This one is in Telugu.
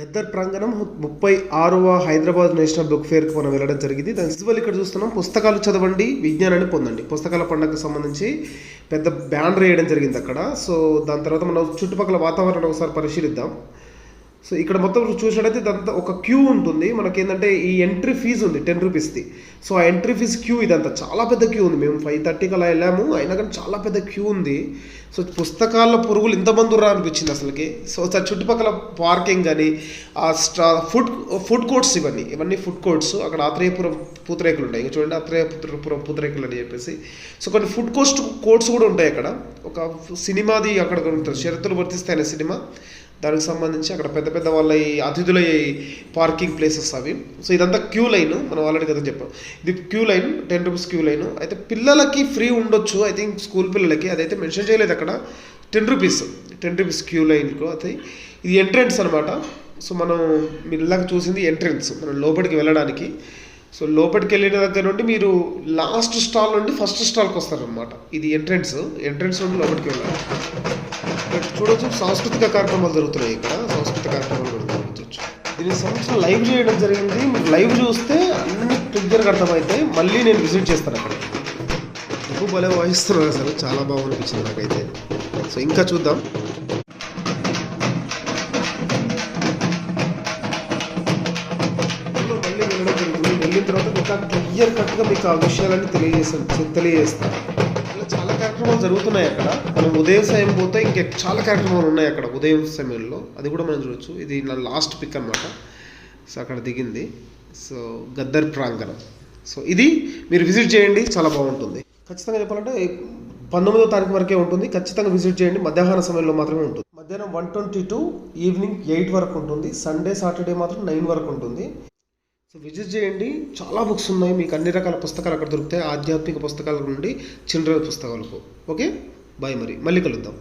గద్దర్ ప్రాంగణం ముప్పై ఆరవ హైదరాబాద్ నేషనల్ బుక్ ఫేర్కి మనం వెళ్ళడం జరిగింది. దాని విజువల్ ఇక్కడ చూస్తున్నాం. పుస్తకాలు చదవండి విజ్ఞానాన్ని పొందండి. పుస్తకాల పండుగకు సంబంధించి పెద్ద బ్యానర్ వేయడం జరిగింది అక్కడ. సో దాని తర్వాత మనం చుట్టుపక్కల వాతావరణం ఒకసారి పరిశీలిద్దాం. సో ఇక్కడ మొత్తం చూసినట్టయితే ఇదంతా ఒక క్యూ ఉంటుంది. మనకి ఏంటంటే ఈ ఎంట్రీ ఫీజు ఉంది టెన్ రూపీస్ది సో ఆ ఎంట్రీ ఫీజు క్యూ ఇదంతా. చాలా పెద్ద క్యూ ఉంది. మేము ఫైవ్ థర్టీకి అలా వెళ్ళాము. అయినా కానీ చాలా పెద్ద క్యూ ఉంది. సో పుస్తకాల పురుగులు ఇంతమంది ఉర్రా అనిపించింది అసలుకి. సో చుట్టుపక్కల పార్కింగ్ కానీ ఆ స్టా ఫుడ్ ఫుడ్ కోర్ట్స్ ఇవన్నీ. ఇవన్నీ ఫుడ్ కోర్ట్స్ అక్కడ ఆత్రేయపురం పూతరేకులు ఉంటాయి ఇంకా చూడండి ఆత్రేయపురం పూతరేకులు అని చెప్పేసి. సో కొన్ని ఫుడ్ కోస్ట్ కోర్ట్స్ కూడా ఉంటాయి అక్కడ. ఒక సినిమాది అక్కడ ఉంటుంది. షరతులు వర్తిస్తాయి అనే సినిమా. దానికి సంబంధించి అక్కడ పెద్ద పెద్ద వాళ్ళ ఈ అతిథుల పార్కింగ్ ప్లేసెస్ అవి. సో ఇదంతా క్యూ లైన్ మనం ఆల్రెడీ కదా చెప్పాం. ఇది queue line ten rupees queue line. అయితే పిల్లలకి ఫ్రీ ఉండొచ్చు ఐ థింక్ స్కూల్ పిల్లలకి. అదైతే మెన్షన్ చేయలేదు అక్కడ. Ten rupees ten rupees queue లైన్కు అయితే ఇది ఎంట్రెన్స్ అనమాట సో మనం మీరు ఇలాగ చూసింది ఎంట్రెన్స్ మనం లోపలికి వెళ్ళడానికి. సో లోపలికి వెళ్ళిన దగ్గర నుండి మీరు లాస్ట్ స్టాల్ నుండి ఫస్ట్ స్టాల్కి వస్తారనమాట ఇది ఎంట్రెన్స్ ఎంట్రెన్స్ నుండి లోపలికి వెళ్ళాలి. ఇక్కడ చూడొచ్చు సాంస్కృతిక కార్యక్రమాలు జరుగుతున్నాయి ఇక్కడ. సాంస్కృతిక కార్యక్రమాలు కూడా జరుగుతుంచ్చు దీనికి సంబంధించిన లైవ్ చేయడం జరిగింది. మీరు లైవ్ చూస్తే అన్ని క్లియర్గా అర్థమైతే మళ్ళీ నేను విజిట్ చేస్తాను అక్కడ. ఎక్కువ భలే వాయిస్తున్నారు అసలు. చాలా బాగా అనిపించింది నాకైతే. సో ఇంకా చూద్దాం. మళ్ళీ వెళ్ళడం జరుగుతుంది. వెళ్ళిన తర్వాత ఇంకా క్లియర్ కట్గా మీకు ఆ విషయాలన్నీ తెలియజేస్తాను. తెలియజేస్తాను. కార్యక్రమాలు జరుగుతున్నాయి అక్కడ. మనం ఉదయం సమయం పోతే ఇంకా చాలా కార్యక్రమాలు ఉన్నాయి అక్కడ ఉదయం సమయంలో. అది కూడా మనం చూడొచ్చు. ఇది నా లాస్ట్ పిక్ అనమాట సో అక్కడ దిగింది. సో గద్దర్ ప్రాంగణం. సో ఇది మీరు విజిట్ చేయండి. చాలా బాగుంటుంది. ఖచ్చితంగా చెప్పాలంటే పంతొమ్మిదో తారీఖు వరకే ఉంటుంది. ఖచ్చితంగా విజిట్ చేయండి. మధ్యాహ్న సమయంలో మాత్రమే ఉంటుంది. మధ్యాహ్నం one twenty to evening eight వరకు ఉంటుంది. సండే సాటర్డే మాత్రం నైన్ వరకు ఉంటుంది. సో విజిట్ చేయండి. చాలా బుక్స్ ఉన్నాయి. మీకు అన్ని రకాల పుస్తకాలు అక్కడ దొరుకుతాయి. ఆధ్యాత్మిక పుస్తకాల నుండి చిల్డ్రన్ పుస్తకాలకు. ఓకే బాయ్ మరి. మళ్ళీ కలుద్దాం.